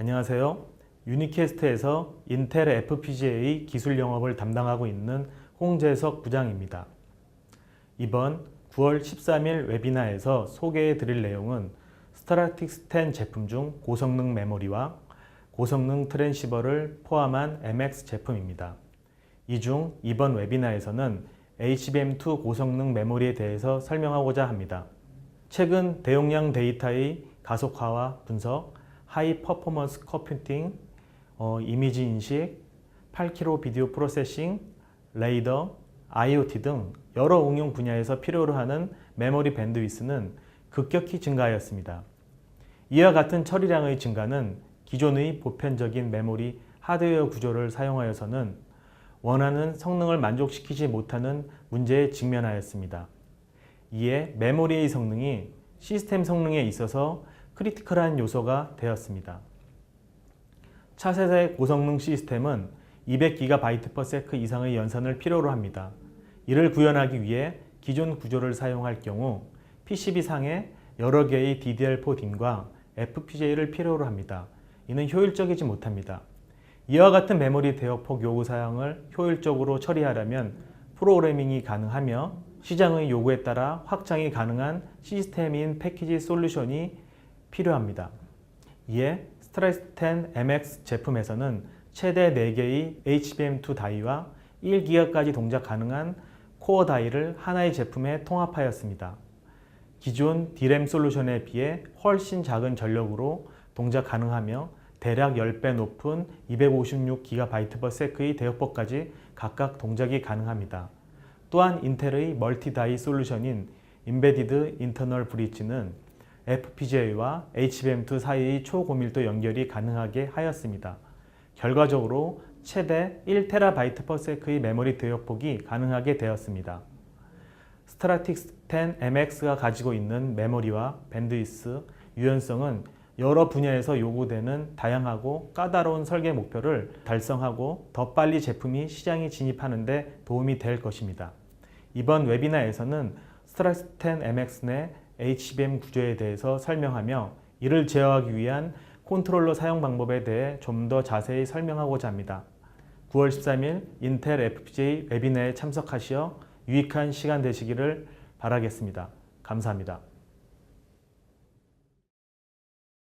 안녕하세요. 유니캐스트에서 인텔 FPGA 기술 영업을 담당하고 있는 홍재석 부장입니다. 이번 9월 13일 웨비나에서 소개해 드릴 내용은 스트라틱스 10 제품 중 고성능 메모리와 고성능 트랜시버를 포함한 MX 제품입니다. 이 중 이번 웨비나에서는 HBM2 고성능 메모리에 대해서 설명하고자 합니다. 최근 대용량 데이터의 가속화와 분석, 하이 퍼포먼스 컴퓨팅, 어, 이미지 인식, 8kg 비디오 프로세싱, 레이더, IoT 등 여러 응용 분야에서 필요로 하는 메모리 밴드위스는 급격히 증가하였습니다. 이와 같은 처리량의 증가는 기존의 보편적인 메모리 하드웨어 구조를 사용하여서는 원하는 성능을 만족시키지 못하는 문제에 직면하였습니다. 이에 메모리의 성능이 시스템 성능에 있어서 크리티컬한 요소가 되었습니다. 차세대 고성능 시스템은 200GB/s 이상의 연산을 필요로 합니다. 이를 구현하기 위해 기존 구조를 사용할 경우 PCB상에 여러 개의 DDR4 DIM과 FPGA를 필요로 합니다. 이는 효율적이지 못합니다. 이와 같은 메모리 대역폭 요구 사항을 효율적으로 처리하려면 프로그래밍이 가능하며 시장의 요구에 따라 확장이 가능한 시스템인 패키지 솔루션이 필요합니다. 이에 스트라이스 10 MX 제품에서는 최대 4개의 HBM2 다이와 1기가까지 동작 가능한 코어 다이를 하나의 제품에 통합하였습니다. 기존 D램 솔루션에 비해 훨씬 작은 전력으로 동작 가능하며 대략 10배 높은 256GB/s의 대역폭까지 각각 동작이 가능합니다. 또한 인텔의 멀티 다이 솔루션인 인베디드 인터널 브릿지는 FPGA와 HBM2 사이의 초고밀도 연결이 가능하게 하였습니다. 결과적으로 최대 1TB/s의 메모리 대역폭이 가능하게 되었습니다. 스트라틱스 10 MX가 가지고 있는 메모리와 밴드위스, 유연성은 여러 분야에서 요구되는 다양하고 까다로운 설계 목표를 달성하고 더 빨리 제품이 시장에 진입하는 데 도움이 될 것입니다. 이번 웨비나에서는 스트라틱스 10 MX 내 HBM 구조에 대해서 설명하며 이를 제어하기 위한 컨트롤러 사용 방법에 대해 좀 더 자세히 설명하고자 합니다. 9월 13일 인텔 FPGA 웨비나에 참석하시어 유익한 시간 되시기를 바라겠습니다. 감사합니다.